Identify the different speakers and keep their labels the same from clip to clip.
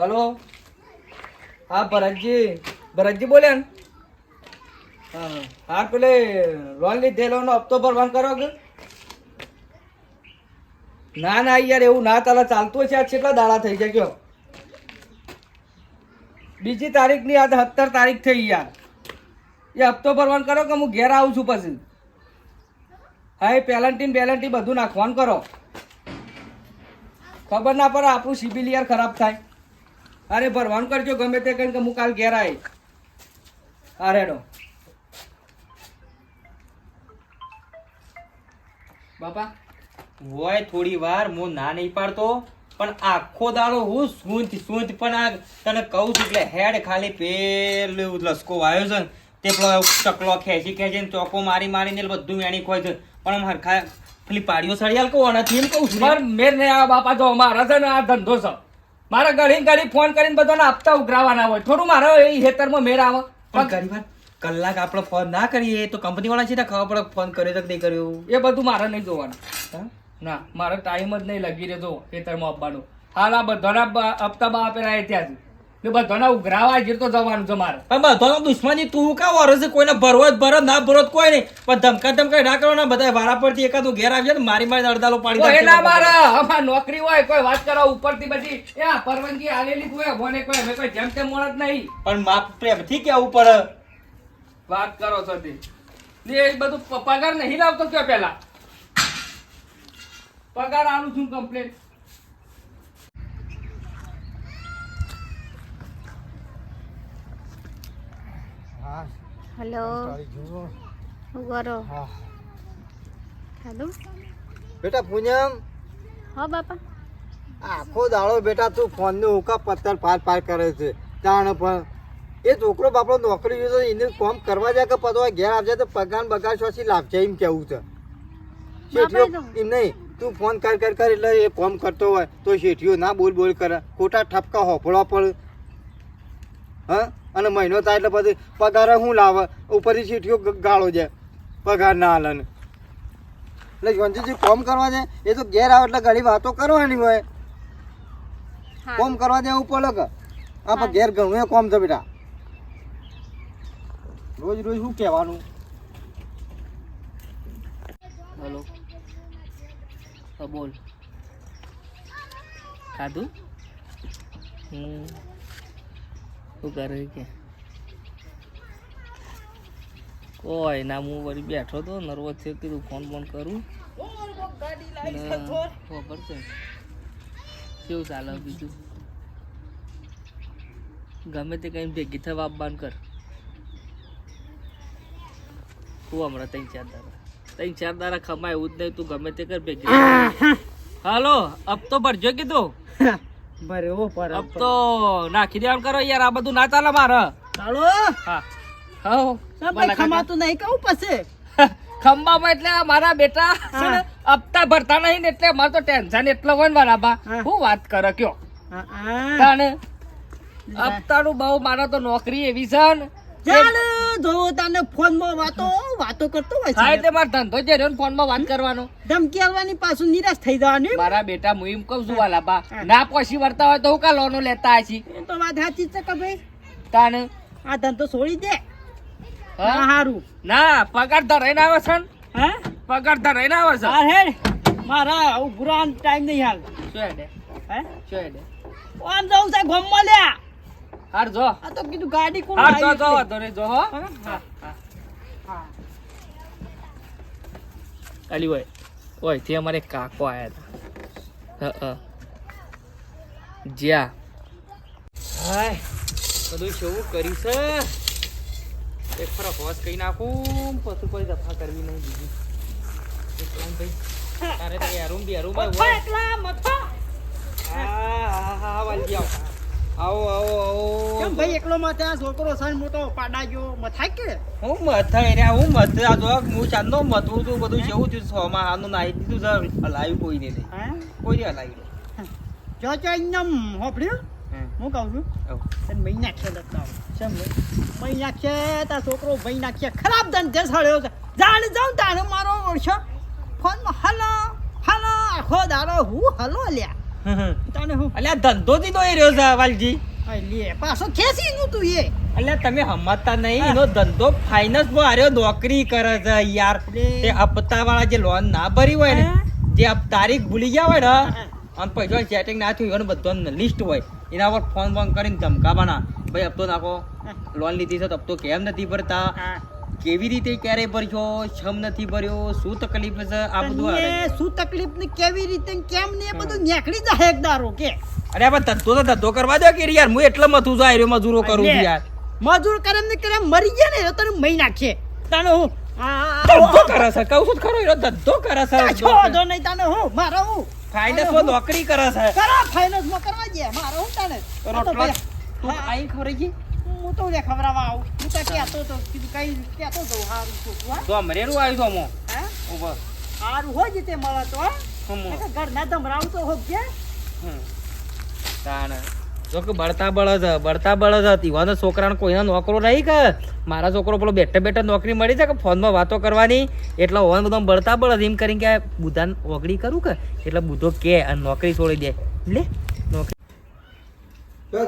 Speaker 1: Hello? હા, ભરતજી. ભરતજી બોલ્યા ને? હા હા. પેલે લોન લીધેલો નો હપ્તો ભરવાનું કરો કે? ના ના, યાર, એવું ના તારા ચાલતું છે આ કેટલા દાડા થઈ ગયા કયો. બીજી તારીખની આ સત્તર તારીખ થઈ યાર. એ હપ્તો ભરવાનું કરો કે હું ઘેર આવું છું પછી? હા, એ પેલન્ટીન બેલન્ટી બધું નાખવાનું કરો. ખબર ના પડે, આપણું સિબિલ યાર ખરાબ થાય. અરે ભરવાનું કરજો ગમે તે કરીને કે હું કાલ ઘેર આવી અરે રેડો. બાપા.
Speaker 2: હોય થોડી વાર હું ના નહીં પાડતો પણ આખો દાડો હું સૂંધ સૂંધ પણ આ તને કહું છું એટલે હેડ ખાલી પેલું લસકો વાયો છે ને, તે પેલો ચકલો ખેંચી ખેંચીને ચોકો મારી મારીને બધું વેણી ખોય છે. પણ હરખા પેલી પાડીઓ સળિયાલ કહું નથી એમ કહું છું
Speaker 1: મેં મેર ને આ બાપા જો મારા છે ને આ ધંધો છે. મારે ઘડી ઘડી ફોન કરીને બધાને આપતા ઉઘરાવાના હોય. થોડું મારે એ હેતરમાં મેર આવે.
Speaker 2: પણ ઘણી કલાક આપણે ફોન ના કરીએ તો કંપની વાળા છે ને ખબર પડે ફોન કર્યો તો નહીં કર્યો?
Speaker 1: એ બધું મારે નહીં જોવાનું.
Speaker 2: હા?
Speaker 1: ના મારો ટાઈમ જ નહીં લગી રહ્યો ખેતરમાં આપવાનો. હાલ આ બધાના હપ્તા બા આપેલા ત્યાંથી ને બધાના ઉઘરાવા જ તો જવાનું છે મારે.
Speaker 2: પણ બધાનો દુશ્મની તું કા વરો છે કોઈને ભરવો જ ભરો ના ભરો કોઈ નહીં. પણ ધમકા ધમકા ના કરવાના બધા વારા પરથી એકાદું ઘેર આવશે ને મારી મારી અડધાલો પાડી
Speaker 1: કોઈ ના મારે અમાર નોકરી હોય કોઈ વાત કરો ઉપરથી બધી એ પરવાનગી આલેલી હોય મને કોઈ અમે કોઈ જેમ તેમ મળત નહીં.
Speaker 2: પણ માપ પ્રેમથી કેવું પડે?
Speaker 1: વાત કરો છો તે. એ બધું પગાર નહીં લાવતો કયો પેલા પગાર આલું છું કમ્પ્લેટ
Speaker 3: હલો. હું કરો? ખાધું?
Speaker 4: બેટા પૂનમ.
Speaker 3: હા બાપા.
Speaker 4: આખો દાડો બેટા તું ફોનનું હુકા પત્તર પાર પાર કરે છે. જાણ પણ. એ છોકરો બાપડો નોકરી જોતો એને કોમ કરવા જાય કે પતો ઘેર આપજે તો પગાર બગાર શોથી લાભશે એમ કેવું છે. શેઠિયો નહીં. તું ફોન કર કર કર એટલે એ કોમ કરતો હોય તો શેઠિયો ના બોલ બોલ કરે. ખોટા ઠપકા હોફળવા પડે. હા? અને મહિનો થાય એટલે પછી પગાર શું લાવે? ઉપરથી ચીઠીઓ ગાળો છે પગાર ના હાલે ને. એટલે જોનજીજી કોમ કરવા જાય એ તો ઘેર આવે એટલે ઘણી વાતો કરવાની હોય. કોમ કરવા દેવું પડે કે? આપણે ઘેર ઘણું એ કોમ છે બેટા. રોજ રોજ શું કહેવાનું?
Speaker 1: હલો. બોલ. ખાધું? હમ. શું કરે કે? કોઈ ના હું વળી બેઠો તો નર્વસ થયો કીધું ફોન ફોન કરું. ખબર છે. કેવું ચાલે બીજું? ગમે તે કઈ ભેગી થવા આપવાનું કર. તું હમણાં ત્રણ ચાર દારા ત્રણ ચાર દારા ખમાય એવું જ નહીં તું ગમે તે કર ભેગી હાલો અબ તો ભરજો કીધું.
Speaker 4: બરેવો પર
Speaker 1: અબ તો નાખી દેવાનું કરો યાર આ બધું ના ચાલે મારે.
Speaker 4: ચાલો.
Speaker 1: હા. હા ભાઈ.
Speaker 4: ખમાતું નહીં કહું પછી.
Speaker 1: ખંભામાં એટલે મારા બેટા હપ્તા ભરતા નહીં ને એટલે મારે તો ટેન્શન એટલો હોય ને બરાબર
Speaker 4: હું.
Speaker 1: વાત કરે કયો? હપ્તા હપ્તાનું બહુ મારે તો નોકરી એવી છે ને.
Speaker 4: ચાલ જો તને ફોનમાં વાતો વાતો કરતો હોય
Speaker 1: હા એટલે મારો ધંધો જે રહ્યો ફોનમાં વાત કરવાનો.
Speaker 4: ધમકી આવવાની પાછું નિરાશ થઈ જવાની
Speaker 1: મારા બેટા હું એમ કહું છું વાલા બા ના પોસી વળતા હોય તો હું કા લોનો લેતા
Speaker 4: એ તો વાત સાચી છે કે ભાઈ.
Speaker 1: તાને?
Speaker 4: આ ધંધો છોડી દે.
Speaker 1: હા?
Speaker 4: હારું.
Speaker 1: ના પગાર ધરાઈને આવે છે
Speaker 4: હે?
Speaker 1: પગાર ધરાઈને આવે છે.
Speaker 4: હાર મારા મારા ઉભરાન ટાઈમ નહીં હાલ.
Speaker 1: શું હેડે?
Speaker 4: હે?
Speaker 1: શું હેડે?
Speaker 4: આમ જવું છે ગમમાં લ્યા.
Speaker 1: હાર જો.
Speaker 4: આ તો કીધું ગાડી કોણ
Speaker 1: હાર જો જો? વાંધો નહીં જો હો.
Speaker 4: હા, હા.
Speaker 1: હા. અલી ઓય ઓય તે અમારે કાકો આયા હતા હ હ. જ્યા. હાય બધું કેવું કરી છે? એક ફરક હોસ કહી નાખું પછી કોઈ દફા કરવી નહીં બીજી. એકલાને ભાઈ તારે તો યારું ભાઈ
Speaker 4: એકલા મથો.
Speaker 1: હા હા હા વાલી આવો. આવો આવો આવો.
Speaker 4: કેમ ભાઈ એકલો માથે આ છોકરો સન મોટો પાડા ગયો? મથાય કે?
Speaker 2: હું મથાય રે હું મથ જો હું ચાંદનો મથું છું બધું જેવું થયું છ માં આનો નાઈ દીધું સર હલાવ્યું કોઈ નહીં
Speaker 4: હે?
Speaker 2: કોઈ નહીં હલાવ્યું
Speaker 4: જો જો એમ હોપડ્યું હું. કહું છું. તને મહી નાખે લગતા
Speaker 2: ચમ
Speaker 4: મહી નાખે તા છોકરો ભાઈ નાખે. ખરાબ ધંધે સળ્યો છે. જાણ જાઉં તારે મારો ઓળશો ફોનમાં હલો હલો આખો દાડો હું હલો લ્યા?
Speaker 5: તને હું?
Speaker 2: અલ્યા ધંધો થી તો એ રહ્યો છે વાલજી.
Speaker 5: લે પાછો ખેંચી નું તું એ.
Speaker 2: અલ્યા તમે સમજતા નહીં એનો ધંધો ફાઇનાન્સમાં આર્યો નોકરી કરે છે યાર. તે હપ્તા વાળા જે લોન ના ભરી હોય ને જે તારીખ ભૂલી ગયા હોય ને અને પૈસા સેટિંગ ના થયું હોય બધો લિસ્ટ હોય. એના પર ફોન ફોન કરીને ધમકાવાના. ભાઈ હપ્તો નાખો. લોન લીધી છે તો હપ્તો કેમ નથી ભરતા? કેવી રીતે ક્યારે ભર્યો છમ નથી ભર્યો શું તકલીફ છે? આ બધું આવે.
Speaker 5: શું તકલીફ ને કેવી રીતે કેમ ને એ બધું નીકળી જાય એકદારો કે.
Speaker 2: અરે આ ધંધો તો ધંધો કરવા દો કે યાર હું એટલે મથું જાય મજૂરો કરું છું યાર.
Speaker 5: મજૂર કરે ને કરે મરી ગયા ને તને મહી નાખે. તને હું
Speaker 2: ધંધો કરે છે કહું છું ખરો એનો ધંધો કરે છે
Speaker 5: છો વાંધો નહીં તને હું મારો હું.
Speaker 2: ફાઇનાન્સમાં નોકરી કરે છે.
Speaker 5: કરો ફાઇનાન્સમાં કરવા દે મારો હું તને
Speaker 2: રોટલા તું આઈ ખવડાવી ગઈ?
Speaker 5: હું તો લે ખવડાવવા આવું હું તો કહેતો તો કીધું કઈ કહેતો તો હારું છોકરું
Speaker 2: તો અમરેરું આવ્યું તો અમો
Speaker 5: હા?
Speaker 2: ઊભો
Speaker 5: હારું હોય જ મળે તો હા.
Speaker 2: હમો.
Speaker 5: ઘર ના ધમરાવું તો હોત કે
Speaker 2: તાણ. જો કે બળતા બળદ બળતા બળદ તીવાનો છોકરાને કોઈના નોકરો નહીં કે? મારા છોકરો પેલો બેઠે બેઠે નોકરી મળી છે કે ફોનમાં વાતો કરવાની? એટલે હોવાનું બધા બળતા બળદ એમ કરીને કે બુધાને ઓગળી કરું કે? એટલે બુધો કે અને નોકરી છોડી દે. લે નોકરી.
Speaker 4: તો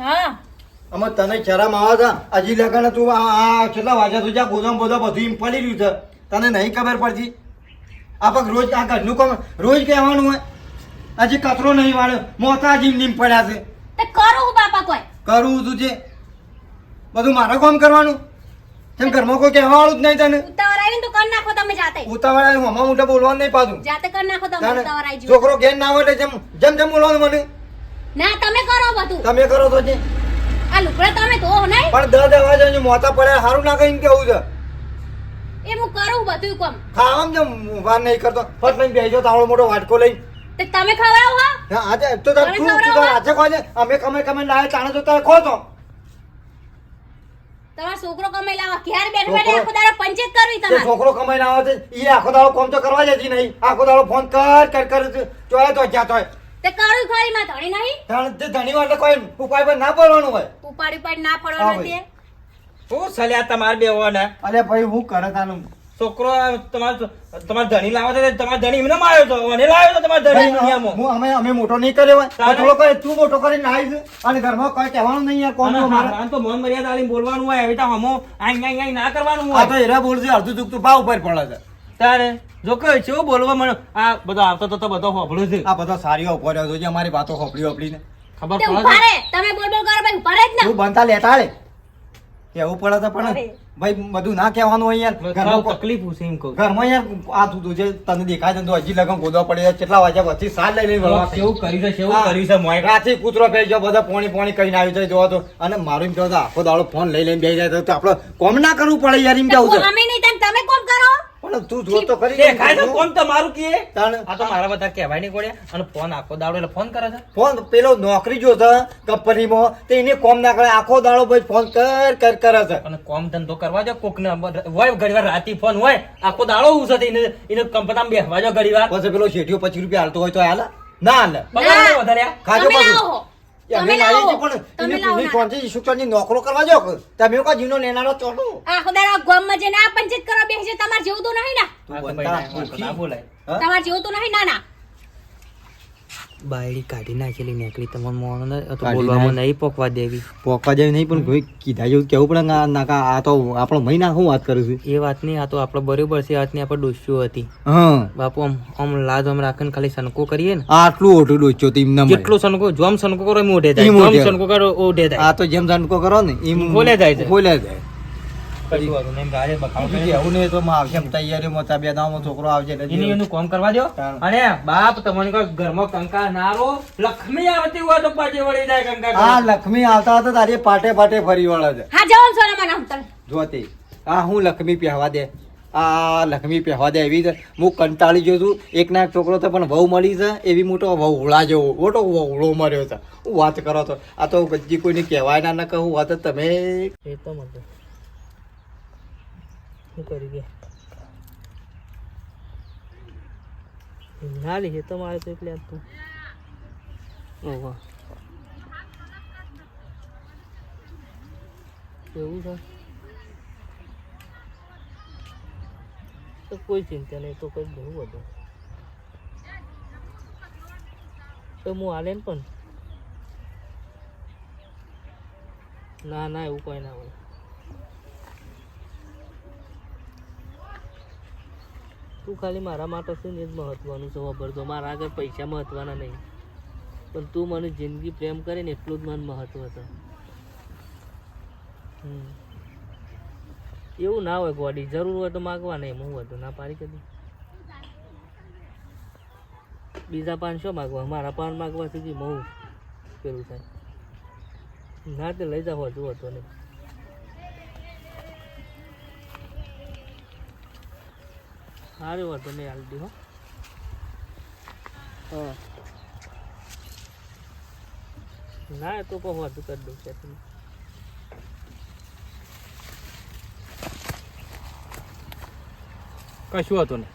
Speaker 3: હા.
Speaker 4: આમાં તને શરમ આવે છે હજી લગન તું આ કેટલા વાગ્યા તું જ્યાં ગોદામ બોધા બધું એમ પડી રહ્યું છે? તને નહીં ખબર પડતી? આ પગ રોજ આ ઘરનું કામ રોજ કહેવાનું હોય. હજી કચરો નહીં વાળ્યો મોતા જીમ નીમ પડ્યા છે.
Speaker 3: તે કરું બાપા કોઈ?
Speaker 4: કરવું તું છે બધું મારે કામ કરવાનું? કેમ ઘરમાં કોઈ કહેવા વાળું જ નહીં તને?
Speaker 3: ઉતાવળ આવીને તો કરી નાખો તમે જાતે.
Speaker 4: ઉતાવળા મમ્મા મોટા બોલવાનું નહીં પાછું
Speaker 3: જાતે કરી નાખો તમે ઉતાવળ આવી
Speaker 4: છોકરો ઘેર ના હોય જેમ જેમ જેમ બોલવાનું મને.
Speaker 3: ના તમે કરો બધું.
Speaker 4: તમે કરો તો છે
Speaker 3: આ લુકડા તમે તો નહીં?
Speaker 4: પણ દર દવા જાય મોતા પડ્યા હારું ના કઈ કેવું છે?
Speaker 3: એ હું કરું બધું કામ.
Speaker 4: ખાવામાં જો વાર નહીં કરતો. ફટ લઈને બેસજો તાવળો મોટો વાટકો લઈ
Speaker 3: તે તમે ખવડાવો હા?
Speaker 4: આજે તો તું તું હાથે ખોજે અમે કમે કમે લાય તાણે તો તારે ખો તો
Speaker 3: તમારો છોકરો કમે લાવો. ક્યારે બેઠ બેઠ આખો દાડો પંચાયત કરવી તમારે.
Speaker 4: છોકરો કમાઈને આવે છે. એ આખો દાડો કોમ તો કરવા જતી નહીં. આખો દાડો ફોન કર કર કર. ચોય તો જ્યાં તોય.
Speaker 3: તે કરું ખરી માં ધણી નહીં?
Speaker 4: ધણ તે ધણી તો કોઈ ઉપાય પર ના પડવાનું હોય.
Speaker 3: ઉપાડી ઉપાડી ના પડવાનું
Speaker 4: ભાઈ.
Speaker 3: તે.
Speaker 2: સલ્યા તમાર તમારે બેવાને
Speaker 4: અરે ભાઈ હું કરે તાનું?
Speaker 2: છોકરો તમારે તમારે ધણી લાવો તો તમારે ધણી એમને માર્યો તો મને લાવ્યો તો તમારે ધણી નિયમો
Speaker 4: હું અમે અમે મોટો નહીં કર્યો હોય. થોડો કોઈ તું મોટો કરી નાઈ અને ઘરમાં કોઈ કહેવાનું નહીં યાર
Speaker 2: કોણ
Speaker 4: મારે
Speaker 2: તો મન મર્યાદા આલી બોલવાનું હોય એવી તો હમો આઈ આઈ ના કરવાનું
Speaker 4: આ તો
Speaker 2: હોય
Speaker 4: એરા બોલશે અડધું તો ભાવ ઉપર પડે છે.
Speaker 2: તારે જો કઈ છે બોલવા મને આ બધો આવતો તો બધો હોભળો છે.
Speaker 4: આ બધા સારીઓ ઊભો રહ્યો છે અમારી વાતો હોપડી ને
Speaker 2: ખબર પડે છે?
Speaker 3: તમે બોલ બોલ કરો ભાઈ પડે જ ને.
Speaker 4: તું બનતા લેતા રે કેવું પડે તો પણ ભાઈ બધું ના કહેવાનું હોય યાર. ઘરમાં
Speaker 2: તકલીફ છે એમ કહું.
Speaker 4: ઘરમાં યાર આ તું તું જે તને દેખાય છે તો હજી લગન ગોદવા પડી જાય કેટલા વાગ્યા પછી સાર લઈ લઈ વળવા
Speaker 2: કેવું કરી છે કેવું
Speaker 4: કરી
Speaker 2: કર્યું છે મોય?
Speaker 4: રાતે કૂતરો ફેર જો બધા પોણી પોણી કરીને આવી જાય જોવા તો. અને મારું એમ કહેવું તો આખો દાડો ફોન લઈ લઈને બેસી જાય તો આપણે કોમ ના કરવું પડે યાર એમ કેવું છે.
Speaker 3: અમે નહીં તમે કોમ કરો?
Speaker 4: પણ તું જો તો ખરી
Speaker 2: દેખાય છે કોણ તમારું કે? આ તો મારા બધા કહેવાય નહીં પડ્યા અને ફોન આખો દાડો એટલે ફોન કરે છે?
Speaker 4: ફોન પેલો નોકરી જો છે કંપનીમાં તો એને કોમ ના કરે. આખો દાડો ભાઈ ફોન કર કર કરે છે.
Speaker 2: અને કોમ ધંધો કરવા જો કોક ને હોય ઘડી વાર રાતી ફોન હોય આખો દાડો હું છે એને એને કંપનીમાં બેસવા જો ઘડી વાર
Speaker 4: પછી પેલો શેઠિયો પચીસ રૂપિયા હાલતો હોય તો હાલ ના વધારે?
Speaker 2: પગાર.
Speaker 4: ખાજો પાછું.
Speaker 3: તમે લાવો. તમે લાવો.
Speaker 4: પહોંચી શુક્રની નોકરો કરવા જો તમે કો જીનો લેનારો ચોટો
Speaker 3: આ દાડો ગામમાં જઈને આ પંચાયત કરવા બેસી તમાર તમારે જેવું તો નહીં ના.
Speaker 4: તું
Speaker 2: બોલાય.
Speaker 4: તમાર
Speaker 3: તમારે જેવું તો નહીં ના ના.
Speaker 2: બાયડી કાઢી નાખેલી નેકડી તમને મોણ બોલવામાં નહીં પોકવા દેવી.
Speaker 4: પોકવા દેવી નહીં પણ કોઈ કીધા જેવું કેવું પડે ના નાકા આ તો આપણો મહિના હું વાત કરું છું?
Speaker 2: એ વાત નહીં આ તો આપણે બરોબર છે વાતની આપણે ડોસ્યું હતી.
Speaker 4: હા.
Speaker 2: બાપુ આમ આમ લાજ આમ રાખીને ખાલી સનકો કરીએ ને.
Speaker 4: આટલું ઓઢું ડોચ્યો તો એમને
Speaker 2: કેટલો સનકો જો આમ સનકો કરો એમ ઓઢે જાય સનકો કરો ઓઢે જાય.
Speaker 4: આ તો જેમ સનકો કરો ને એમ
Speaker 2: ખોલે જાય.
Speaker 4: બોલે જાય. છોકરો આવશે
Speaker 2: એનું કામ કરવા દો. અને બાપ તમને કોઈ ઘરમાં કંકા નારો લક્ષ્મી આવતી હોય તો પાછી વળી જાય કંકા
Speaker 4: આ લક્ષ્મી આવતા હતા તારી પાટે પાટે ફરી વળે છે.
Speaker 3: હા જવાનું
Speaker 4: જોતી. આ હું લક્ષ્મી પહેવા દે. આ લક્ષ્મી પહેવા દે એવી છે હું કંટાળી ગયો છું. એક ના છોકરો તો પણ વહુ મળી છે. એવી મોટો વહુળા જેવો મોટો વહુળો મર્યો છે. હું વાત કરો તો. આ તો બધી કોઈને કહેવાય ના ના કહું. વાત જ તમે
Speaker 2: એ તો મને કરી ગયા ના લીધે તો મારે તો એટલે તું. ઓહો એવું છે? તો કોઈ ચિંતા નહીં તો કંઈક બહુ બધું
Speaker 1: તો હું હાલે ને પણ? ના ના એવું કોઈ ના હોય. તું ખાલી મારા માટે છે ને જ મહત્વનું છે તો મારા આગળ પૈસા મહત્વના નહીં. પણ તું મને જિંદગી પ્રેમ કરે ને એટલું જ મને મહત્વ છે. એવું ના હોય ગોડી, જરૂર હોય તો માગવા નહીં, હું હતું ના પાડી કદી. બીજા પાન શું માગવા? મારા પાન માગવાથી સુધી બહુ પેલું થાય. ના તે લઈ જાવ, હજુ હતો નહીં. સારું વાંધો નહીં હાલ દી હો. હા. ના તો કહું વાંધો કરી દઉં છે તમે
Speaker 2: કશું હતું ને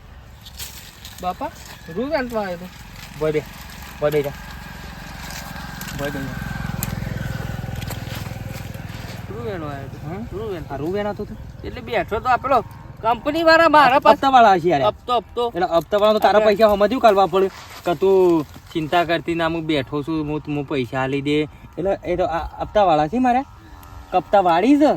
Speaker 1: બાપા રૂ વેંટવા આવ્યો
Speaker 2: બોય બધે બધે જા. બધે જા.
Speaker 1: રૂ વેણવા આવ્યો
Speaker 2: હતો
Speaker 1: રૂ વેણ
Speaker 2: રૂ વેના તો તું.
Speaker 1: એટલે બેઠો તો આપેલો. કંપની વાળા મારા પાસે
Speaker 2: વાળા છે યાર.
Speaker 1: હપ્તો હપ્તો.
Speaker 2: એટલે હપ્તા વાળા તો તારા પૈસા સમજ્યું કાઢવા પડે કે તું ચિંતા કરતી ના હું બેઠો છું હું હું પૈસા લઈ દે. એટલે એ તો હપ્તા વાળા છે મારે. કપ્તા વાળી છે.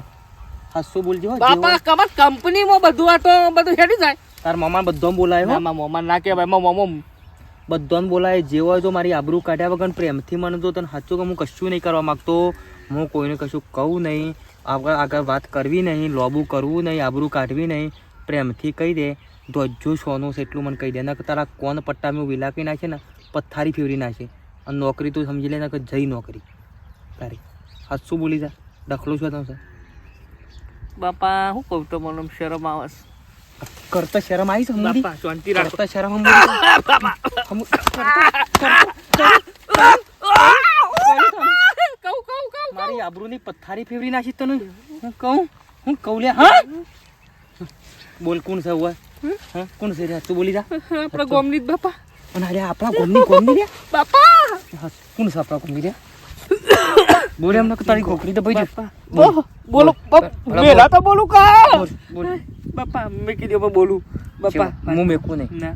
Speaker 2: હસું બોલજો
Speaker 1: બાપા કમર કંપનીમાં બધું આ તો બધું હેડી જાય.
Speaker 2: તાર મમ્મા બધો બોલાય
Speaker 1: મારા મોમાં ના કહેવાય મારા મોમો.
Speaker 2: બધો બોલાય જેવો હોય તો મારી આબરૂ કાઢ્યા વગર પ્રેમથી મને તો તને સાચું કે હું કશું નહીં કરવા માગતો. હું કોઈને કશું કહું નહીં. આગળ આગળ વાત કરવી નહીં લોબું કરવું નહીં આબરૂ કાઢવી નહીં પ્રેમથી કહી દે ધોજો સોનું છે એટલું મને કહી દે. ના તારા કોન પટ્ટા મેં વિલાકી નાખે ને પથ્થારી ફેવરી નાખે. અને નોકરી તું સમજી લે ને કે જઈ નોકરી. તારી. સાચું બોલી જા? દખલું છો તમે
Speaker 1: બાપા હું કહું તો મને શરમ આવે
Speaker 2: કરતા શરમ આવી છે
Speaker 1: બાપા શાંતિ રાખો.
Speaker 2: કરતા શરમ
Speaker 1: કહું
Speaker 2: મારી આબરૂની પથ્થારી ફેરવી નાખી તને? હું કહું? હું કહું લે હા? બોલ કોણ છે હોય હા? કોણ છે રે તું બોલી જા.
Speaker 1: આપણા ગોમની જ બાપા.
Speaker 2: અને અરે આપણા ગોમની ગોમની રે
Speaker 1: બાપા!
Speaker 2: હા, કોણ છે આપણા ગોમની રે બોલે એમને તારી છોકરી તો ભાઈ
Speaker 1: બાપા. બોલો. બોલો. બાપ,
Speaker 2: બોલ.
Speaker 1: વેલા તો બોલું કા? બાપા મેં કીધું બોલું. બાપા.
Speaker 2: હું મેકું નહીં.
Speaker 1: ના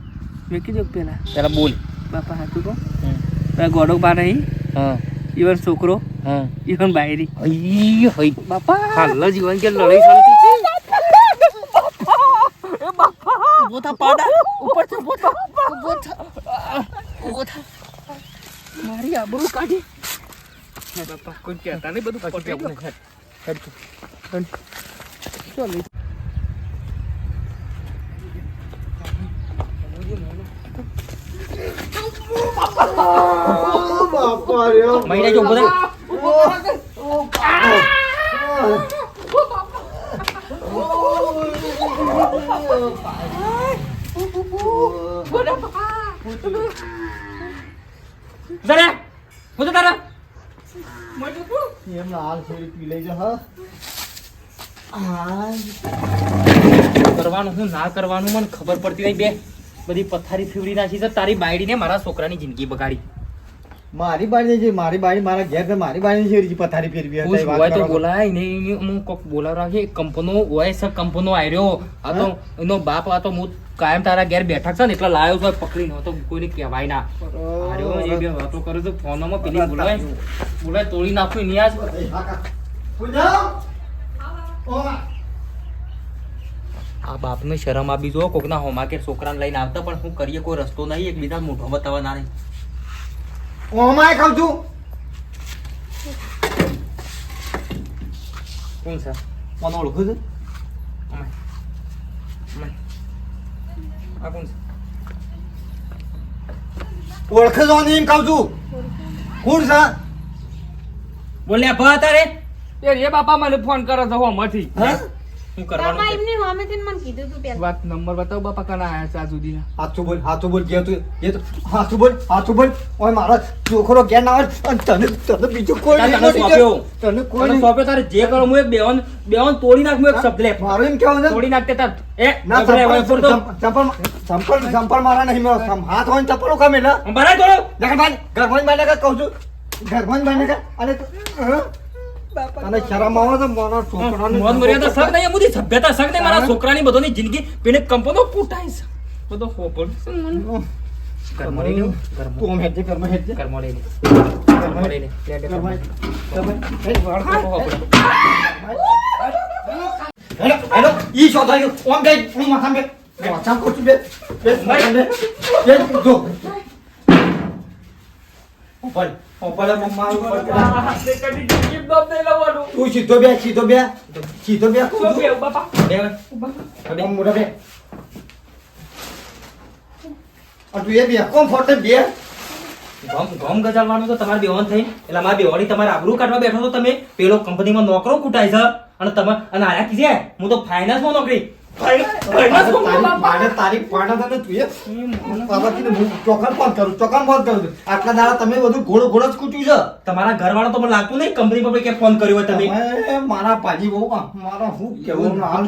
Speaker 1: મેં કીધું પેલા.
Speaker 2: પેલા બોલ.
Speaker 1: બાપા હાથું કહો. પેલા ગોડો બા નહીં
Speaker 2: હા.
Speaker 1: ઈવન છોકરો
Speaker 2: હા.
Speaker 1: ઈવન બાયરી.
Speaker 2: હઈ હઈ.
Speaker 1: બાપા!
Speaker 2: હાલ જીવન કે લડાઈ ચાલતી
Speaker 1: ઊભો થા પાડા. ઉપર થા ઊભો થા. ઊભો થા. ઊભો થા. મારી આબરૂ કાઢી. હે બાપા કોઈ કહેતા નહીં બધું પટી આપણે ચાલ
Speaker 4: બાપા રે
Speaker 2: મહિના જો બધા જરા હું તો તારા
Speaker 4: એમ હાલ થોડી પી લઈ જા હા
Speaker 2: કરવાનું હું ના કરવાનું મને ખબર પડતી નહીં બે બધી પથારી ફીવડી નાખી છે તારી બાયડીને મારા છોકરાની જિંદગી બગાડી
Speaker 4: મારી બારી છે મારી બારી મારા ઘેર તો મારી બારી છે પથારી ફેરવી હતી
Speaker 2: હોય તો. બોલાય નહીં હું કોક બોલા રાખી. કંપનો હોય છે કંપનો આવ્યો આ તો એનો બાપ આ તો હું કાયમ તારા ઘેર બેઠા છે ને એટલે લાયો તો પકડીને હવે તો કોઈને કહેવાય ના. આર્યો એ બે વાતો કરે છે ફોનમાં પેલી બોલાય. બોલાય તોડી નાખું એની આજ. આ બાપને શરમ આપી જો કોકના હોમા કે છોકરાને લઈને આવતા પણ હું કરીએ? કોઈ રસ્તો નહીં એકબીજા મોઢો બતાવવા ના નહીં.
Speaker 4: ઓમાય ખાઉં છું.
Speaker 2: કોણ છે?
Speaker 4: મને ઓળખું છું.
Speaker 2: અમાય અમાય આ કોણ છે?
Speaker 4: ઓળખે એમ ખાઉં છું. કોણ છે?
Speaker 2: બોલ્યા ભા તારે?
Speaker 1: એ બાપા મને ફોન કરો તો હમણાંથી
Speaker 4: હા?
Speaker 2: શું કરવાનું
Speaker 3: બાપા
Speaker 2: છે?
Speaker 3: હોમેથી મને કીધું તું પેલા.
Speaker 1: વાત નંબર બતાવો બાપા કના આયા છે આ સુધી
Speaker 4: હાથું બોલ હાથું બોલ ગયા તું એ તો હાથું બોલ હાથું બોલ. ઓય મારો છોકરો ઘેર ના અને તને તને બીજું કોઈ
Speaker 2: તને સોંપ્યો.
Speaker 4: તને કોઈ
Speaker 2: સોંપ્યો તારે જે કરો હું એક બેવન બેવન તોડી નાખ હું એક શબ્દ લે
Speaker 4: મારું એમ કેવું છે.
Speaker 2: તોડી નાખતે તાર. એ
Speaker 4: ના મારા નહીં મેળો હાથ હોય ને ચંપલ ઉકા મેલા.
Speaker 2: ભરાય તોડો.
Speaker 4: જગનભાઈ ઘરભાઈ ભાઈને કહું છું. ઘરમાં કાંઈ અને? અને શરમ આવે છે મારા છોકરાને
Speaker 2: મોહન મર્યાદા સખ નહીં, બધી સભ્યતા સખ નહીં. મારા છોકરાની બધોની જિંદગી પેલે કંપનો પૂટાય છે. બધો મને.
Speaker 4: તું
Speaker 2: લે લે.
Speaker 4: વાળ
Speaker 2: હેલો,
Speaker 4: હેલો, ઈ ઓમ ગઈ, બે. બે. બે, જો. ઉપર, ઉપર, મમ્મા, ઉપર. તું સીધો બે, સીધો બે. સીધો બે.
Speaker 2: બે, બાપા. બે, બે.
Speaker 4: બે. તું એ બે, કોમ ફોટે બે.
Speaker 2: ગમ ગમ ગજાડવાનું તો તમારે બેવાન થઈ એટલે મારા બેવાની તમારે આબરૂ કાઢવા બેઠો તો તમે પેલો કંપનીમાં નોકરો કૂટાય છે અને તમે અને આયા કીધે હું તો ફાઇનાન્સમાં નોકરી
Speaker 4: તારી પાડા તને તું એ હું ચોકન ફોન કરું ચોકન ફોન કરું આટલા દાડા તમે બધું ઘોડો ઘોડો જ કૂટ્યું છે.
Speaker 2: તમારા ઘરવાળો તો મને લાગતું નહીં કંપની પર કે ફોન કર્યો હોય તમે.
Speaker 4: તમે મારા પાજી બહુ મારા હું કેવું? હાલ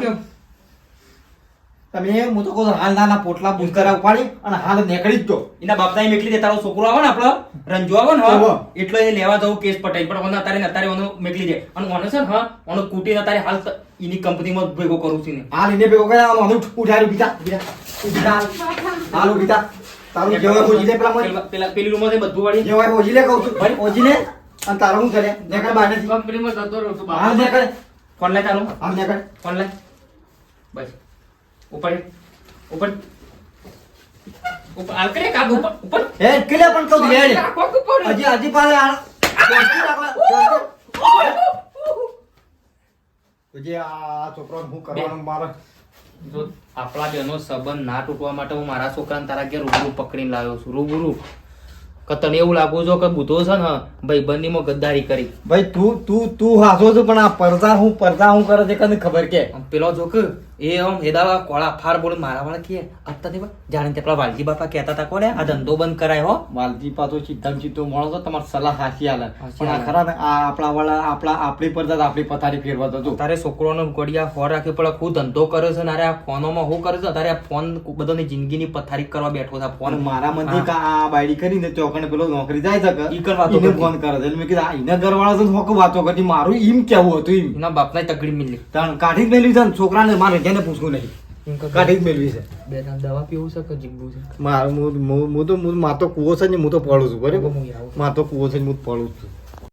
Speaker 4: તમે હું તો કહું હાલ નાના પોટલા બુસ્કરા ઉપાડી અને હાલ નીકળી જ તો
Speaker 2: એના બાપના મેકલી દે તારો છોકરો આવે ને આપણો રંજો આવે ને. એટલે એ લેવા જવું કેસ પટાઈ. પણ ઓને અત્યારે અત્યારે ઓનો મેકલી દે. અને ઓને છે ને હા ઓનો કૂટીને તારે હાલ એની કંપનીમાં ભેગો કરું છું ને
Speaker 4: હાલ એને ભેગો કર્યા ઓનો ઉઠાડ્યું બીજા બીજા બીજા હાલ. હાલ બીજા તારું જેવાય ઓજી લે પેલા
Speaker 2: પેલા- પેલી પેલી રૂમમાં બધું વાળી.
Speaker 4: જેવાય ઓજી લે કહું છું. ભાઈ ઓજી લે અને તારું શું કરે? નીકળ બહાર
Speaker 1: કંપનીમાં જતો રહું છું
Speaker 4: બહાર નીકળ.
Speaker 2: ફોન લાય તારું?
Speaker 4: હાલ નીકળ.
Speaker 2: ફોન લાય? બસ. ઉપર. ઉપર. ઉપર. હાલ કાગ ઉપર. ઉપર.
Speaker 4: હે કિલે પણ કહું હેડ. હજી હજી પાલે આ. હજી આ છોકરાને હું કરવાનું મારે?
Speaker 2: જો આપણા બેનો સંબંધ ના તૂટવા માટે હું મારા છોકરાને તારા ઘેર રૂબરૂ પકડીને લાવ્યો છું રૂબરૂ. કે તને એવું લાગુ છો કે બુધો છે ને ભાઈ બંદીમાં ગદ્દારી કરી.
Speaker 4: ભાઈ તું તું તું હાસો છો પણ આ પડદા હું પરતા હું કરે છે કને ખબર કે?
Speaker 2: આમ પેલો જો કે એ આમ હેદા કોળા ફાર બોલ મારા વાળા કે અત્યારે દેવા જાણે તે પેલા વાલજી બાપા કહેતા હતા કોને આ ધંધો બંધ કરાય હો.
Speaker 4: વાલજી પાછો સીધા સીધો મળો તો તમારે સલાહ હાસી આલે પણ આ ખરા ને આ આપણા વાળા આપણા આપણી પર આપણી પથારી ફેરવા તો
Speaker 2: તારે છોકરોનો ગોળિયા ફોર રાખ્યો પડે હું ધંધો કરે છે ને આ ફોનોમાં શું કરે છે? તારે આ ફોન બધાની જિંદગીની પથારી કરવા બેઠો
Speaker 4: હતા
Speaker 2: ફોન.
Speaker 4: મારા મનથી
Speaker 2: આ
Speaker 4: કે આ બાયડી કરીને ચોકને પેલો નોકરી જાય છે કે
Speaker 2: ઈ
Speaker 4: કરવા
Speaker 2: તો
Speaker 4: ફોન કરે એટલે મેં કીધું આ એના ઘરવાળા તો હોક વાતો કરી મારું ઈમ કેવું હતું એમ
Speaker 2: એના બાપના તકડી મિલી.
Speaker 4: તાણ કાઢી જ ને છોકરાને મારે જેને પૂછવું નહીં. કાઢી જ મેળવી છે.
Speaker 2: બે દવા પીવું છે કે જીવવું છે?
Speaker 4: મારું હું તો હું માતો કૂવો છે ને હું તો પડું છું બરાબર. માતો કૂવો છે ને હું પડું છું.